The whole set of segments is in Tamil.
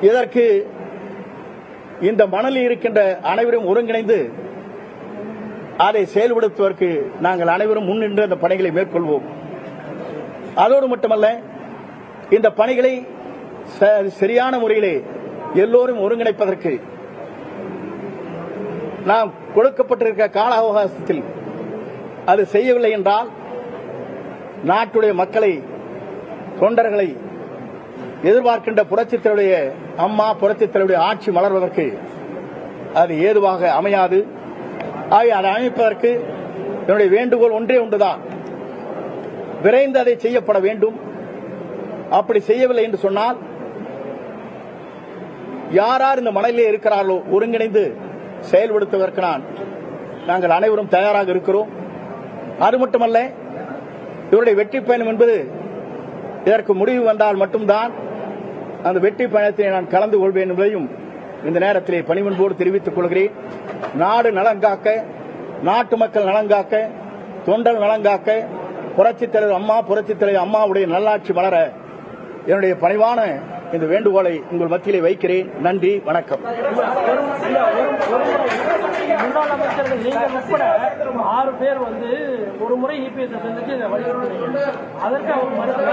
இதற்கு இந்த மணலில் இருக்கின்ற அனைவரும் ஒருங்கிணைந்து அதை செயல்படுத்துவதற்கு நாங்கள் அனைவரும் முன்னின்று அந்த பணிகளை மேற்கொள்வோம். அதோடு மட்டுமல்ல இந்த பணிகளை ச- சரியான முறையிலே எல்லோரும் ஒருங்கிணைப்பதற்கு நாம் கொடுக்கப்பட்டிருக்க கால அவகாசத்தில் அது செய்யவில்லை என்றால் நாட்டுடைய மக்களை தொண்டர்களை எதிர்பார்க்கின்ற புரட்சித்தருடைய அம்மா புரட்சித்தருடைய ஆட்சி மலர்வதற்கு அது ஏதுவாக அமையாது. ஆகிய அதை அமைப்பதற்கு என்னுடைய வேண்டுகோள் ஒன்றே ஒன்றுதான். விரைந்து அதை செய்யப்பட வேண்டும். அப்படி செய்யவில்லை என்று சொன்னால் யார் யார் இந்த மலையிலே இருக்கிறார்களோ ஒருங்கிணைந்து செயல்படுத்துவதற்கு நான் நாங்கள் அனைவரும் தயாராக இருக்கிறோம். அது மட்டுமல்ல இவருடைய வெற்றி பயணம் என்பது இதற்கு முடிவு வந்தால் மட்டும்தான் அந்த வெற்றி பயணத்தை நான் கலந்து கொள்வேன் என்பதையும் இந்த நேரத்திலே பணிவன்போடு தெரிவித்துக் கொள்கிறேன். நாடு நலன் காக்க நாட்டு மக்கள் நலன் காக்க தொண்டல் நலங்காக்க புரட்சித் தலைவர் அம்மா புரட்சித் தலைவர் அம்மாவுடைய நல்லாட்சி வளர என்னுடைய பணிவான இந்த வேண்டுகோளை உங்கள் மத்தியிலே வைக்கிறேன். நன்றி வணக்கம். முன்னாள் அமைச்சர்கள் நீங்கள் உட்பட ஆறு பேர் வந்து ஒரு முறை இபிஎஸ் சந்திச்சு இதை வலியுறுத்துறீங்க அதற்கு அவர் மறுத்து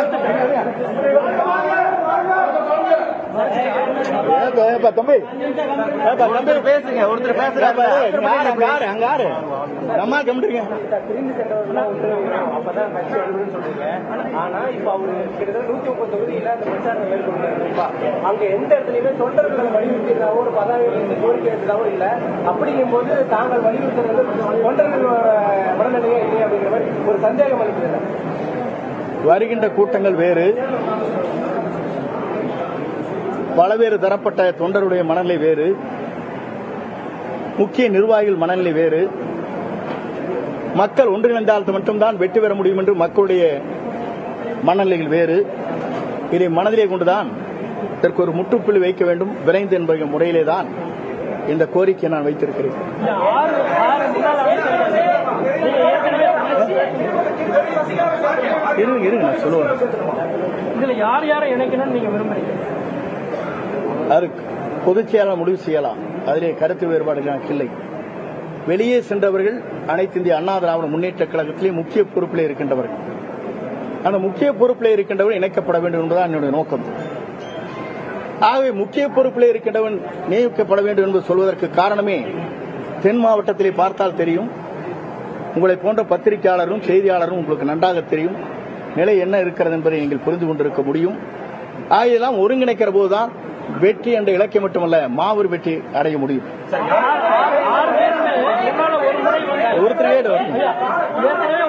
ஏப்பா, ஏப்பா, தம்பி. ஏப்பா, தம்பி. பேசுங்க ஒருத்தர் அங்க அப்பதான் கட்சி சொல்றீங்க. ஆனா இப்ப அவரு கிட்டத்தட்ட நூத்தி முப்பது தொகுதியில அந்த மேற்கொண்டாரு அங்க எந்த இடத்துலயுமே தொண்டர்களை வலியுறுத்தியதாவோ ஒரு பதவி கோரிக்கை எடுத்ததாவோ இல்ல. அப்படிங்கும்போது தாங்கள் வலியுறுத்துறது தொண்டர்கள் மனநிலையே இல்லை அப்படிங்கிற மாதிரி ஒரு சந்தேகம் அளிக்கிறது. வருகின்ற கூட்டங்கள் வேறு. பலவேறு தரப்பட்ட தொண்டருடைய மனநிலை வேறு. முக்கிய நிர்வாகிகள் மனநிலை வேறு. மக்கள் ஒன்றிணைந்தால் மட்டும்தான் வெற்றி பெற முடியும் என்று மக்களுடைய மனநிலைகள் வேறு. இதை மனதிலே கொண்டுதான் இதற்கு ஒரு முற்றுப்புள்ளி வைக்க வேண்டும். விரைந்து என்பது முறையிலே தான் இந்த கோரிக்கையை நான் வைத்திருக்கிறேன். இருங்க இருங்க நான் சொல்லுவேன். இதுல யார் யாரை இணைக்கணும்னு நீங்க விரும்புறீங்க? அது பொதுச் செயலாளர் முடிவு செய்யலாம். அதிலே கருத்து வேறுபாடுகள் எனக்கு இல்லை வெளியே சென்றவர்கள் அனைத்து இந்திய அண்ணா திராவிட முன்னேற்ற கழகத்திலே முக்கிய பொறுப்பில் இருக்கின்றவர்கள். அந்த முக்கிய பொறுப்பில் இருக்கின்றவர்கள் இணைக்கப்பட வேண்டும் என்பதுதான் என்னுடைய நோக்கம். ஆகவே முக்கிய பொறுப்பில் இருக்கின்றவன் நியமிக்கப்பட வேண்டும் என்று சொல்வதற்கு காரணமே தென் மாவட்டத்திலே பார்த்தால் தெரியும். உங்களை போன்ற பத்திரிகையாளரும் செய்தியாளரும் உங்களுக்கு நன்றாக தெரியும். நிலை என்ன இருக்கிறது என்பதை நீங்கள் புரிந்து கொண்டிருக்க முடியும். ஆகியெல்லாம் ஒருங்கிணைக்கிற போதுதான் வெற்றி என்ற இலக்கியம் மட்டுமல்ல மாபெரும் வெற்றி அடைய முடியும். ஒருத்தரே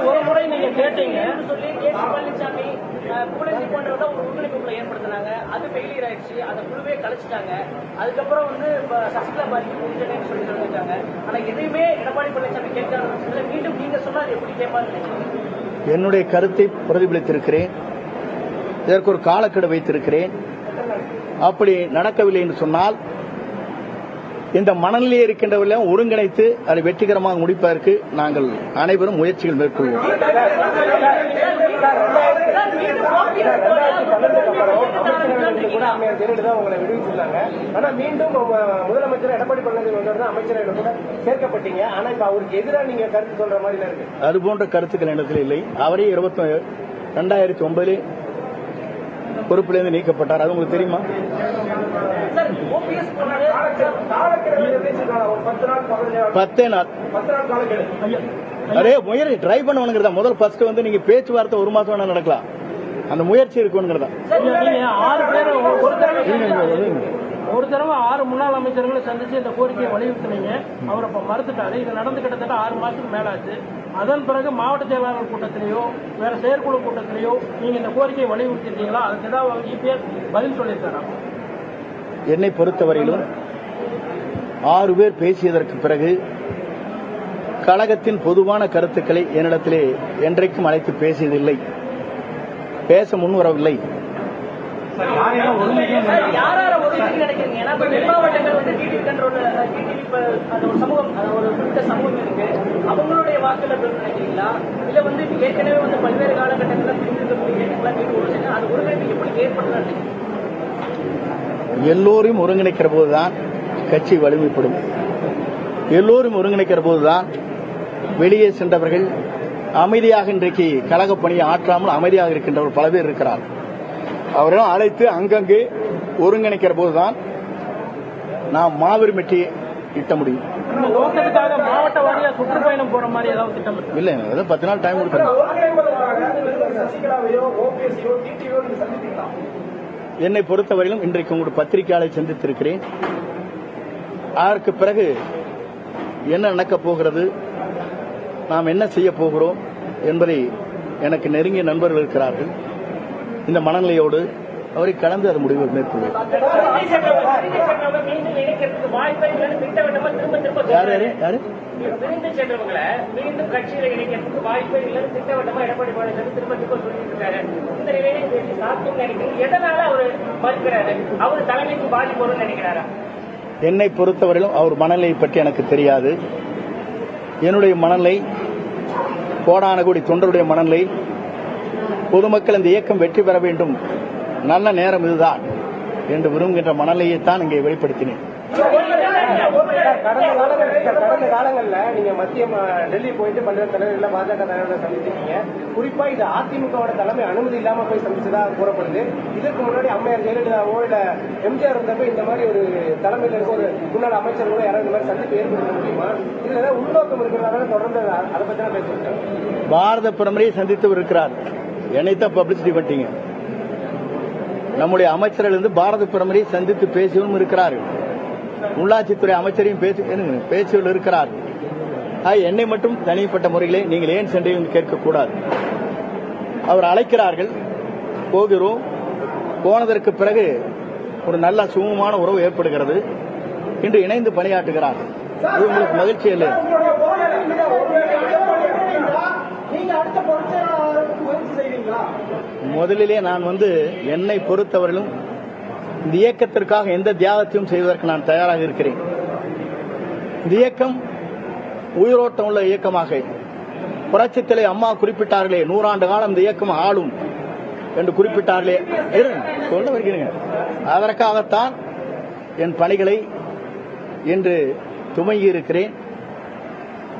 ஒரு முறை நீங்க கேட்டீங்க. சொல்லி கே சி பழனிசாமி அஹ், புகழேந்தி போன்றவங்க ஒரு ஒருங்கிணைப்பு குழு ஏற்படுத்தினாங்க. அது ஃபெயிலியர் ஆயிடுச்சு. அந்த குழுவே கழிச்சிட்டாங்க அதுக்கப்புறம் வந்து இப்ப சசிகலா பாதிக்கு முடிஞ்சேன்னு சொல்லி சொல்லியிருக்காங்க. ஆனா எதையுமே எடப்பாடி பழனிசாமி கேட்காத பட்சத்துல மீண்டும் நீங்க சொன்னா அது எப்படி கேட்பாருன்னு நினைக்கிறீங்க? என்னுடைய கருத்தை பிரதிபலித்திருக்கிறேன். இதற்கு ஒரு காலக்கெடு வைத்திருக்கிறேன். அப்படி நடக்கவில்லை என்று சொன்னால் இந்த மனநிலையை இருக்கின்றவர்களையும் ஒருங்கிணைத்து அதை வெற்றிகரமாக முடிப்பதற்கு நாங்கள் அனைவரும் முயற்சிகள் மேற்கொள்வோம். அது போன்ற கருத்துக்கள் இடத்தில் இல்லை. அவரே இருபத்தி ரெண்டாயிரத்தி ஒன்பதில் பொறுப்பிலிருந்து நீக்கப்பட்டார். அது உங்களுக்கு தெரியுமா? பத்து நாள் அதே முயற்சி ட்ரை பண்ணுவானுங்கிறதா முதல் ஃபர்ஸ்ட் வந்து நீங்க பேச்சுவார்த்தை ஒரு மாசம் வேணா நடக்கலாம். அந்த முயற்சி இருக்குங்கிறதா ஒரு- தடவை ஆறு முன்னாள் அமைச்சர்களை சந்திச்சு இந்த கோரிக்கையை வலியுறுத்தினீங்க. அவர் அப்ப மறுத்துட்டாரு. இது நடந்து கிட்டத்தட்ட ஆறு மாசத்துக்கு மேலாச்சு. அதன் பிறகு மாவட்ட செயலாளர் கூட்டத்திலேயோ வேற செயற்குழு கூட்டத்திலேயோ நீங்க இந்த கோரிக்கையை வலியுறுத்திருக்கீங்களா? அதுக்கு ஏதாவது இபிஎஸ் பதில் சொல்லியிருக்காரா? என்னை பொறுத்தவரையிலும் ஆறு பேர் பேசியதற்கு பிறகு கழகத்தின் பொதுவான கருத்துக்களை என்னிடத்திலே என்றைக்கும் அழைத்து பேசியதில்லை. பேச முன்வரவில்லை. யார் யார ஒதுக்கி நினைக்கிறீங்க? ஏன்னா இப்ப தென் மாவட்டங்கள் வந்து டிடிவி கண்ட்ரோல் டிடிவி அந்த ஒரு சமூகம் அந்த ஒரு குறிப்பிட்ட சமூகம் இருக்கு. அவங்களுடைய வாக்குல பெரும் நினைக்கிறீங்களா? இல்ல வந்து இப்ப ஏற்கனவே வந்து பல்வேறு காலகட்டங்களில் பிரிந்திருக்கக்கூடிய இயக்கங்களா மீண்டும் ஒரு அது ஒருங்கிணைப்பு எப்படி ஏற்படுத்தலாம் எல்லோரையும் ஒருங்கிணைக்கிற போதுதான் கட்சி வலிமைப்படும். எல்லோரும் ஒருங்கிணைக்கிற போதுதான் வெளியே சென்றவர்கள் அமைதியாக இன்றைக்கு கழகப் பணியை ஆற்றாமல் அமைதியாக இருக்கின்றவர்கள் பல பேர் இருக்கிறார் அவர்களும் அழைத்து அங்கங்கே ஒருங்கிணைக்கிற போதுதான் நாம் மாபெரும் வெற்றியை ஈட்ட முடியும். மாவட்ட வாரியா சுற்றுப்பயணம் போற மாதிரி ஏதாவது திட்டம் இருக்கு? இல்லை ஏதோ பத்து நாள் டைம் சந்தித்தீங்களா என்னை பொறுத்தவரையிலும் இன்றைக்கு உங்களுடைய பத்திரிகையாளை சந்தித்திருக்கிறேன். அதற்கு பிறகு என்ன நடக்கப் போகிறது நாம் என்ன செய்ய போகிறோம் என்பதை எனக்கு நெருங்கிய நண்பர்கள் இருக்கிறார்கள். இந்த மனநிலையோடு அவரை கலந்து அது முடிவு மேற்கொள்வேன். யார் என்னை பொறுத்தவரையிலும் அவர் மனநிலையை பற்றி எனக்கு தெரியாது. என்னுடைய மனநிலை கோடான கோடி தொண்டருடைய மனநிலை பொதுமக்கள் இந்த இயக்கம் வெற்றி பெற வேண்டும். நல்ல நேரம் இதுதான் என்று விரும்புகின்ற மனநிலையைத்தான் இங்கே வெளிப்படுத்தினேன். கடந்த காலங்கள் கடந்த காலங்கள்ல நீங்க மத்திய டெல்லி போயிட்டு பல்வேறு தலைவர்கள் பாஜக தலைவர்களை சந்திச்சிருக்கீங்க. குறிப்பா இது அதிமுகவோட தலைமை அனுமதி இல்லாம போய் சந்திச்சதா கூறப்படுது. இதற்கு முன்னாடி அம்மையார் ஜெயலலிதாவோ இல்ல எம்ஜிஆர் இருந்தப்ப இந்த மாதிரி ஒரு தலைமையில இருக்க ஒரு முன்னாள் அமைச்சர்களோ யாராவது இந்த மாதிரி சந்திப்பு ஏற்படுத்த முடியுமா? இதுல உள்நோக்கம் இருக்கிறதால தொடர்ந்து அதை பத்தி தான் பேசிட்டு பாரத பிரதமரை சந்தித்து இருக்கிறார். என்னைத்தான் பப்ளிசிட்டி பண்ணிட்டீங்க நம்முடைய அமைச்சர்கள் இருந்து பாரத பிரமரை சந்தித்து பேசியவரும் இருக்கிறார்கள் உள்ளாட்சித்துறை அமைச்சரையும் பேசி இருங்க, பேசியவர்கள் இருக்கிறார். என்னை மட்டும் தனிப்பட்ட முறையிலே நீங்கள் ஏன் சென்றீர்கள் கேட்கக்கூடாது. அவர் அழைக்கிறார்கள் போகிறோம். போனதற்கு பிறகு ஒரு நல்ல சுமூகமான உறவு ஏற்படுகிறது. இன்று இணைந்து பணியாற்றுகிறார். இது உங்களுக்கு மகிழ்ச்சி இல்லை முதலிலே நான் வந்து என்னை பொறுத்தவரையிலும் இந்த இயக்கத்திற்காக எந்த தியாகத்தையும் செய்வதற்கு நான் தயாராக இருக்கிறேன். இந்த இயக்கம் உயிரோட்டம் உள்ள இயக்கமாக. புரட்சித்திலே அம்மா குறிப்பிட்டார்களே நூறாண்டு காலம் இந்த இயக்கம் ஆளும் என்று குறிப்பிட்டார்களே. சொல்ல வருகிறேங்க அதற்காகத்தான் என் பணிகளை இன்று துவங்கி இருக்கிறேன் அதிமுக பாஜக கூட்டணி ஏற்பட உங்களோட முயற்சி தான் இல்ல,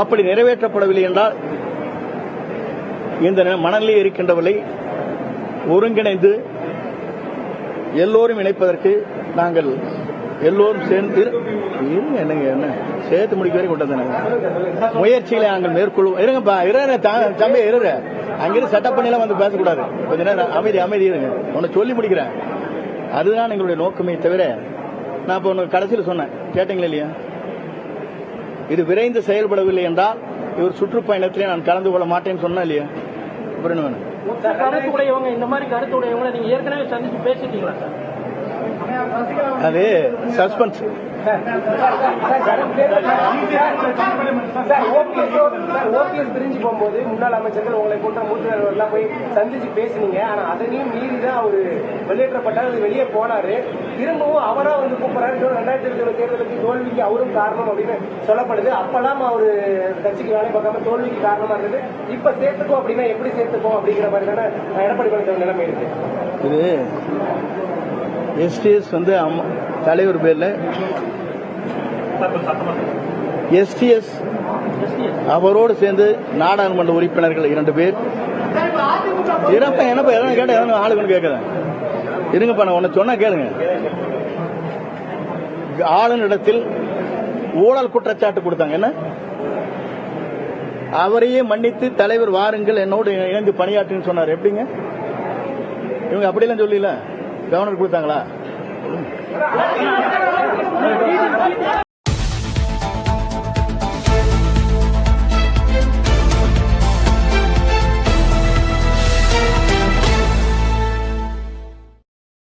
அப்படி நிறைவேற்றப்படவில்லை என்றால் இந்த மனநிலையில் இருக்கின்றவர்களை ஒருங்கிணைந்து எல்லோரும் இணைப்பதற்கு நாங்கள் எல்லோரும் சேர்ந்து இருங்க என்னங்க என்ன சேர்த்து முடிக்க வரைக்கும் கொண்டு வந்தாங்க முயற்சிகளை நாங்கள் மேற்கொள்வோம் இருங்கப்பா இருங்க தம்பி இருங்க. அங்கிருந்து செட்டப் பண்ணிலாம் வந்து பேசக்கூடாது. கொஞ்ச நேரம் அமைதி அமைதி இருங்க. உன்னை சொல்லி முடிக்கிறேன். அதுதான் எங்களுடைய நோக்கமே தவிர நான் இப்போ உனக்கு கடைசியில் சொன்னேன். கேட்டீங்களா இல்லையா? இது விரைந்து செயல்படவில்லை என்றால் இவர் சுற்றுப்பயணத்திலே நான் கலந்து கொள்ள மாட்டேன்னு சொன்னா இல்லையா? அப்புறம் என்ன வேணும்? கருத்து உடையவங்க இந்த மாதிரி கருத்து உடையவங்க நீங்க ஏற்கனவே சந்திச்சு பேசிட்டீங்களா சார்? அது சஸ்பென்ஸ். ஓபிஎஸ் பிரிஞ்சு போகும்போது முன்னாள் அமைச்சர்கள் உங்களை போன்ற மூத்த எல்லாம் போய் சந்திச்சு பேசுனீங்க ஆனா அதையும் மீறி தான் அவரு வெளியேற்றப்பட்டார் அது வெளியே போனாரு திரும்பவும் அவரா வந்து கூப்பிடுறாரு ரெண்டாயிரத்தி இருபத்தி தேர்தலுக்கு தோல்விக்கு அவரும் காரணம் அப்படின்னு சொல்லப்படுது அப்பெல்லாம் அவரு கட்சிக்கு வேலை பார்க்காம தோல்விக்கு காரணமா இருந்தது இப்ப சேர்த்துக்கோ அப்படின்னா எப்படி சேர்த்துக்கோ அப்படிங்கிற மாதிரி தானே எடப்பாடி பழனிசாமி நிலைமை இருக்கு இது எஸ்டிஎஸ் வந்து அம்மா- தலைவர் பேர்ல. எஸ்டிஎஸ் அவரோடு சேர்ந்து நாடாளுமன்ற உறுப்பினர்கள் இரண்டு பேர். இருப்ப என்னப்பா எதனா கேட்ட எதனா ஆளுங்கன்னு கேட்குறேன் இருங்கப்பா நான் ஒன்னு சொன்னா கேளுங்க. ஆளுநரிடத்தில் ஊழல் குற்றச்சாட்டு கொடுத்தாங்க. என்ன? அவரையே மன்னித்து தலைவர் வாருங்கள் என்னோடு இணைந்து பணியாற்றுன்னு சொன்னார். எப்படிங்க? இவங்க அப்படிலாம் சொல்லல கவர்னர் கொடுத்தாங்களா?